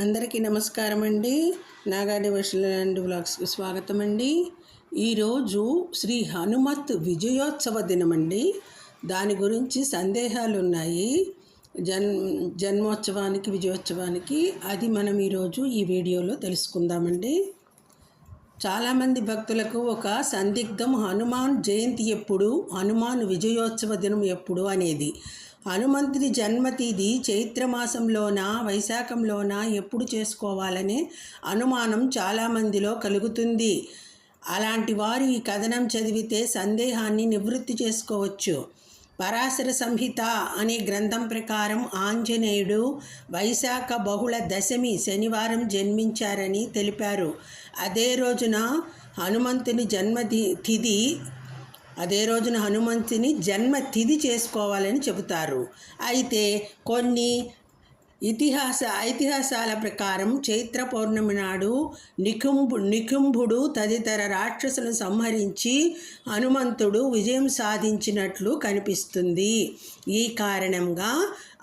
అందరికీ నమస్కారం అండి నాగాడి అండ్ బ్లాగ్స్కి స్వాగతం అండి ఈరోజు శ్రీ హనుమత్ విజయోత్సవ దినం అండి దాని గురించి సందేహాలు ఉన్నాయి జన్ జన్మోత్సవానికి విజయోత్సవానికి అది మనం ఈరోజు ఈ వీడియోలో తెలుసుకుందామండి. చాలామంది భక్తులకు ఒక సందిగ్ధం హనుమాన్ జయంతి ఎప్పుడు హనుమాన్ విజయోత్సవ దినం ఎప్పుడు అనేది హనుమంతుని జన్మతిథి చైత్రమాసంలోన వైశాఖంలోన ఎప్పుడు చేసుకోవాలనే అనుమానం చాలామందిలో కలుగుతుంది. అలాంటి వారు ఈ కథనం చదివితే సందేహాన్ని నివృత్తి చేసుకోవచ్చు. పరాశర సంహిత అనే గ్రంథం ప్రకారం ఆంజనేయుడు వైశాఖ బహుళ దశమి శనివారం జన్మించారని తెలిపారు. అదే రోజున హనుమంతుని జన్మది తిథి అదే రోజున హనుమంతుని జన్మ తిథి చేసుకోవాలని చెబుతారు. అయితే కొన్ని ఇతిహాస ఐతిహాసాల ప్రకారం చైత్ర పౌర్ణమి నాడు నికుంభు నికుంభుడు తదితర రాక్షసులను సంహరించి హనుమంతుడు విజయం సాధించినట్లు కనిపిస్తుంది. ఈ కారణంగా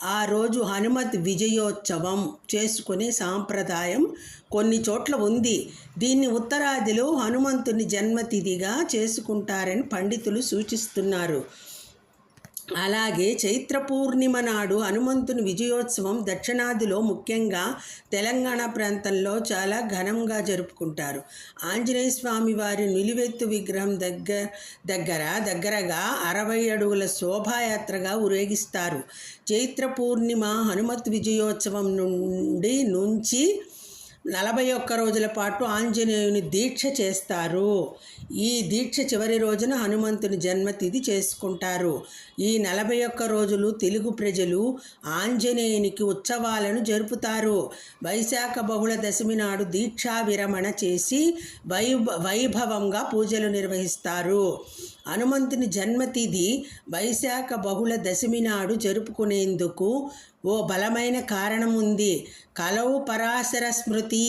ఆ రోజు హనుమత్ విజయోత్సవం చేసుకునే సాంప్రదాయం కొన్ని చోట్ల ఉంది. దీన్ని ఉత్తరాదిలో హనుమంతుని జన్మతిథిగా చేసుకుంటారని పండితులు సూచిస్తున్నారు. అలాగే చైత్ర పూర్ణిమ నాడు హనుమంతుని విజయోత్సవం దక్షిణాదిలో ముఖ్యంగా తెలంగాణ ప్రాంతంలో చాలా ఘనంగా జరుపుకుంటారు. ఆంజనేయ స్వామి వారి నిలువెత్తు విగ్రహం దగ్గర దగ్గర దగ్గరగా అరవై అడుగుల శోభాయాత్రగా ఊరేగిస్తారు. చైత్ర పూర్ణిమ హనుమత్ విజయోత్సవం నుండి నుంచి నలభై ఒక్క రోజుల పాటు ఆంజనేయుని దీక్ష చేస్తారు. ఈ దీక్ష చివరి రోజున హనుమంతుని జన్మతిథి చేసుకుంటారు. ఈ నలభై ఒక్క రోజులు తెలుగు ప్రజలు ఆంజనేయునికి ఉత్సవాలను జరుపుతారు. వైశాఖ బహుళ దశమి నాడు దీక్షా విరమణ చేసి వై వైభవంగా పూజలు నిర్వహిస్తారు. హనుమంతుని జన్మతిథి వైశాఖ బహుళ దశమి నాడు జరుపుకునేందుకు ఓ బలమైన కారణం ఉంది. కలవు పరాశర స్మృతి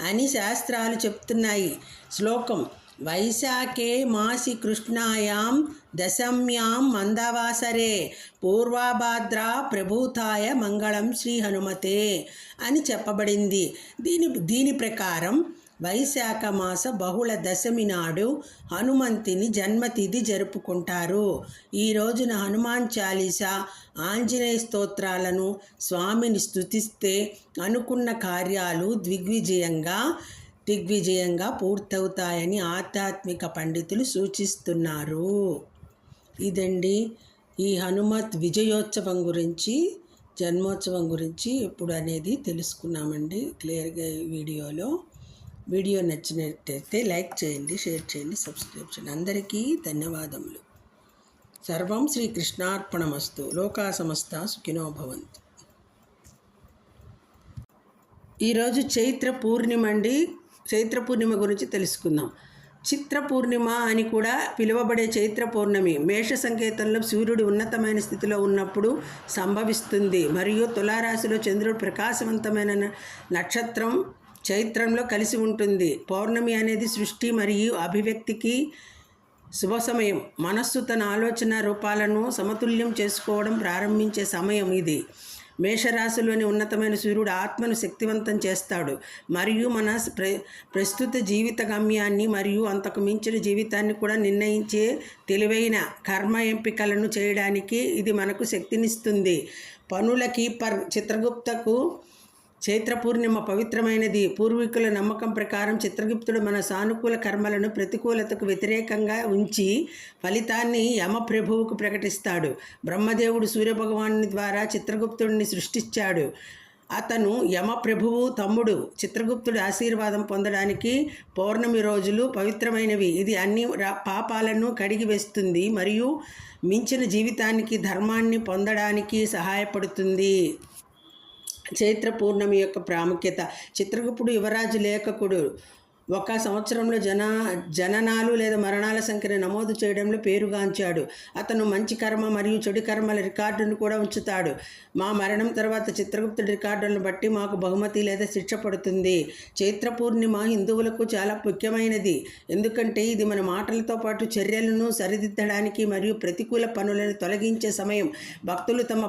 అని శాస్త్రాలు చెప్తున్నాయి. శ్లోకం వైశాఖే మాసి కృష్ణాయాం దశమ్యాం మందవాసరే పూర్వాభాద్ర ప్రభూతాయ మంగళం శ్రీ హనుమతే అని చెప్పబడింది. దీని దీని ప్రకారం వైశాఖ మాస బహుళ దశమి నాడు హనుమంతుని జన్మతిథి జరుపుకుంటారు. ఈ రోజున హనుమాన్ చాలీసా ఆంజనేయ స్తోత్రాలను స్వామిని స్థుతిస్తే అనుకున్న కార్యాలు దిగ్విజయంగా దిగ్విజయంగా పూర్తవుతాయని ఆధ్యాత్మిక పండితులు సూచిస్తున్నారు. ఇదండి ఈ హనుమత్ విజయోత్సవం గురించి జన్మోత్సవం గురించి ఎప్పుడు అనేది తెలుసుకున్నామండి క్లియర్గా ఈ వీడియోలో. వీడియో నచ్చినట్టయితే లైక్ చేయండి షేర్ చేయండి సబ్స్క్రైబ్ చేయండి. అందరికీ ధన్యవాదములు. సర్వం శ్రీ కృష్ణార్పణమస్తు. లోకా సమస్త సుఖినో భవంతు. ఈరోజు చైత్ర పూర్ణిమ అండి. చైత్ర పూర్ణిమ గురించి తెలుసుకుందాం. చిత్ర పూర్ణిమ అని కూడా పిలువబడే చైత్ర పౌర్ణమి మేష సంకేతంలో సూర్యుడు ఉన్నతమైన స్థితిలో ఉన్నప్పుడు సంభవిస్తుంది. మరియు తులారాశిలో చంద్రుడు ప్రకాశవంతమైన నక్షత్రం చైత్రంలో కలిసి ఉంటుంది. పౌర్ణమి అనేది సృష్టి మరియు అభివ్యక్తికి శుభ సమయం మనస్సు తన ఆలోచన రూపాలను సమతుల్యం చేసుకోవడం ప్రారంభించే సమయం ఇది. మేషరాశిలోని ఉన్నతమైన సూర్యుడు ఆత్మను శక్తివంతం చేస్తాడు. మరియు మన ప్ర ప్రస్తుత జీవిత గమ్యాన్ని మరియు అంతకు మించిన జీవితాన్ని కూడా నిర్ణయించే తెలివైన కర్మ ఎంపికలను చేయడానికి ఇది మనకు శక్తినిస్తుంది. పనులకి పర్ చిత్రగుప్తకు చైత్ర పూర్ణిమ పవిత్రమైనది. పూర్వీకుల నమ్మకం ప్రకారం చిత్రగుప్తుడు మన సానుకూల కర్మలను ప్రతికూలతకు వ్యతిరేకంగా ఉంచి ఫలితాన్ని యమప్రభువుకు ప్రకటిస్తాడు. బ్రహ్మదేవుడు సూర్యభగవాను ద్వారా చిత్రగుప్తుడిని సృష్టించాడు. అతను యమప్రభువు తమ్ముడు. చిత్రగుప్తుడి ఆశీర్వాదం పొందడానికి పౌర్ణమి రోజులు పవిత్రమైనవి. ఇది అన్ని పాపాలను కడిగి వేస్తుంది మరియు మించిన జీవితానికి ధర్మాన్ని పొందడానికి సహాయపడుతుంది. చైత్ర పూర్ణమి యొక్క ప్రాముఖ్యత. చిత్రగుప్తుడు యువరాజు లేఖకుడు. ఒక సంవత్సరంలో జన జననాలు లేదా మరణాల సంఖ్యను నమోదు చేయడంలో పేరుగాంచాడు. అతను మంచి కర్మ మరియు చెడు కర్మల రికార్డును కూడా ఉంచుతాడు. మా మరణం తర్వాత చిత్రగుప్తుడి రికార్డులను బట్టి మాకు బహుమతి లేదా శిక్ష పడుతుంది. చైత్ర పూర్ణిమ హిందువులకు చాలా ముఖ్యమైనది. ఎందుకంటే ఇది మన మాటలతో పాటు చర్యలను సరిదిద్దడానికి మరియు ప్రతికూల పనులను తొలగించే సమయం. భక్తులు తమ